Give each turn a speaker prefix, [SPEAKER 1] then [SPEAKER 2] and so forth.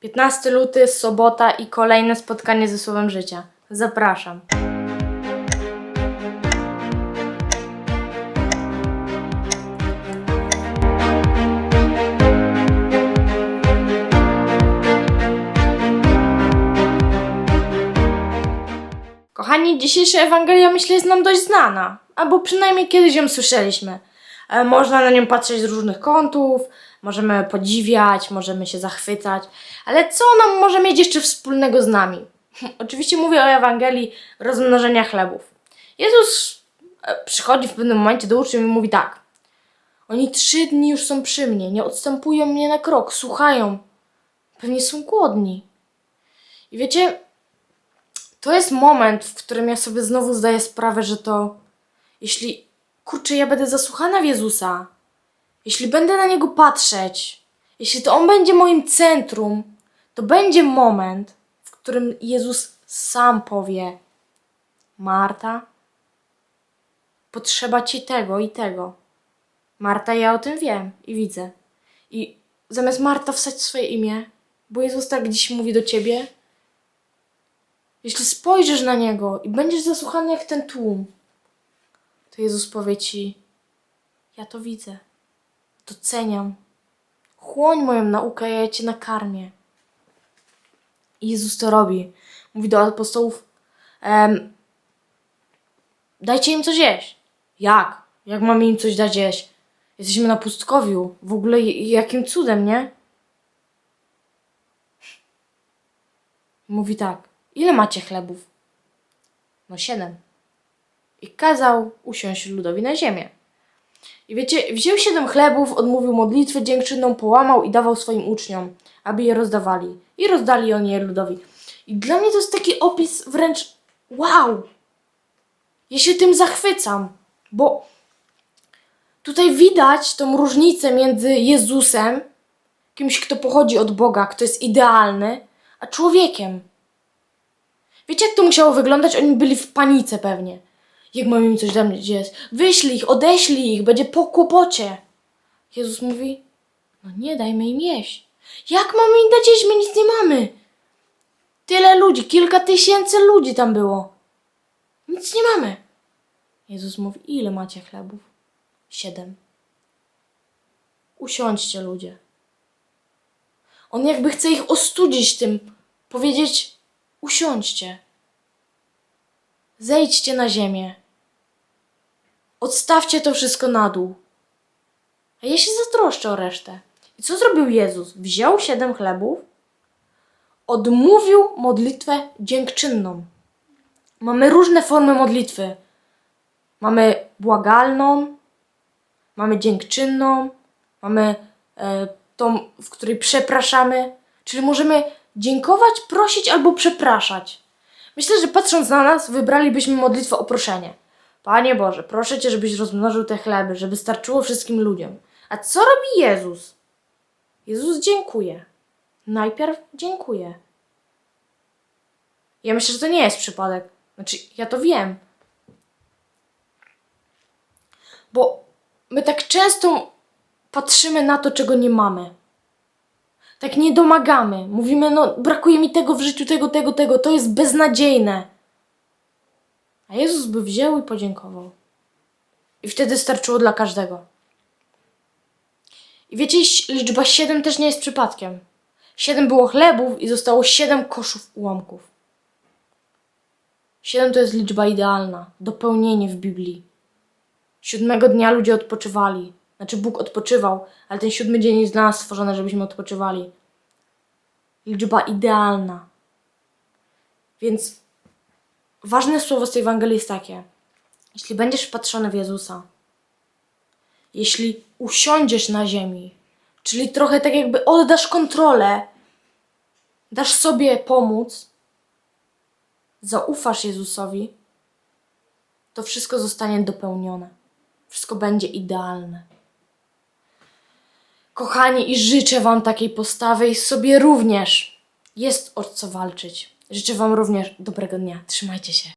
[SPEAKER 1] 15 luty, sobota i kolejne spotkanie ze Słowem Życia. Zapraszam. Kochani, dzisiejsza Ewangelia myślę jest nam dość znana, albo przynajmniej kiedyś ją słyszeliśmy. E, Można na nią patrzeć z różnych kątów, możemy podziwiać, możemy się zachwycać, ale co nam może mieć jeszcze wspólnego z nami? Oczywiście mówię o Ewangelii rozmnożenia chlebów. Jezus e, przychodzi w pewnym momencie do uczniów i mówi tak. Oni trzy dni już są przy mnie, nie odstępują mnie na krok, słuchają. Pewnie są głodni. I wiecie, to jest moment, w którym ja sobie znowu zdaję sprawę, że to, jeśli, kurczę, ja będę zasłuchana w Jezusa, jeśli będę na Niego patrzeć, jeśli to On będzie moim centrum, to będzie moment, w którym Jezus sam powie: Marta, potrzeba Ci tego i tego. Marta, ja o tym wiem i widzę. I zamiast Marta wstać swoje imię, bo Jezus tak dziś mówi do Ciebie, jeśli spojrzysz na niego i będziesz zasłuchany jak ten tłum, to Jezus powie ci: Ja to widzę, doceniam. Chłoń moją naukę, ja cię nakarmię. I Jezus to robi. Mówi do apostołów: em, Dajcie im coś jeść. Jak? Jak mamy im coś dać jeść? Jesteśmy na pustkowiu. W ogóle jakim cudem, nie? Mówi tak. Ile macie chlebów? No siedem. I kazał usiąść ludowi na ziemię. I wiecie, wziął siedem chlebów, odmówił modlitwę dziękczynną, połamał i dawał swoim uczniom, aby je rozdawali. I rozdali oni je ludowi. I dla mnie to jest taki opis wręcz wow! Ja się tym zachwycam, bo tutaj widać tą różnicę między Jezusem, kimś, kto pochodzi od Boga, kto jest idealny, a człowiekiem. Wiecie, jak to musiało wyglądać? Oni byli w panice pewnie. Jak mamy im coś dać jest? Wyślij ich, odeślij ich, będzie po kłopocie. Jezus mówi, no nie, dajmy im jeść. Jak mamy im dać jeść? My nic nie mamy. Tyle ludzi, kilka tysięcy ludzi tam było. Nic nie mamy. Jezus mówi, ile macie chlebów? Siedem. Usiądźcie, ludzie. On jakby chce ich ostudzić tym, powiedzieć: usiądźcie, zejdźcie na ziemię, odstawcie to wszystko na dół. A ja się zatroszczę o resztę. I co zrobił Jezus? Wziął siedem chlebów, odmówił modlitwę dziękczynną. Mamy różne formy modlitwy. Mamy błagalną, mamy dziękczynną, mamy e, tą, w której przepraszamy. Czyli możemy dziękować, prosić albo przepraszać. Myślę, że patrząc na nas, wybralibyśmy modlitwę o proszenie. Panie Boże, proszę Cię, żebyś rozmnożył te chleby, żeby starczyło wszystkim ludziom. A co robi Jezus? Jezus dziękuję. Najpierw dziękuję. Ja myślę, że to nie jest przypadek. Znaczy, ja to wiem. Bo my tak często patrzymy na to, czego nie mamy. Tak nie domagamy. Mówimy, no brakuje mi tego w życiu, tego, tego, tego. To jest beznadziejne. A Jezus by wziął i podziękował. I wtedy starczyło dla każdego. I wiecie, liczba 7 też nie jest przypadkiem. Siedem było chlebów i zostało siedem koszów ułamków. Siedem to jest liczba idealna, dopełnienie w Biblii. Siódmego dnia ludzie odpoczywali. Znaczy Bóg odpoczywał, ale ten siódmy dzień jest dla nas stworzony, żebyśmy odpoczywali. Liczba idealna. Więc ważne słowo z tej Ewangelii jest takie. Jeśli będziesz wpatrzony w Jezusa, jeśli usiądziesz na ziemi, czyli trochę tak jakby oddasz kontrolę, dasz sobie pomóc, zaufasz Jezusowi, to wszystko zostanie dopełnione. Wszystko będzie idealne. Kochani, i życzę Wam takiej postawy i sobie również. Jest o co walczyć. Życzę Wam również dobrego dnia. Trzymajcie się.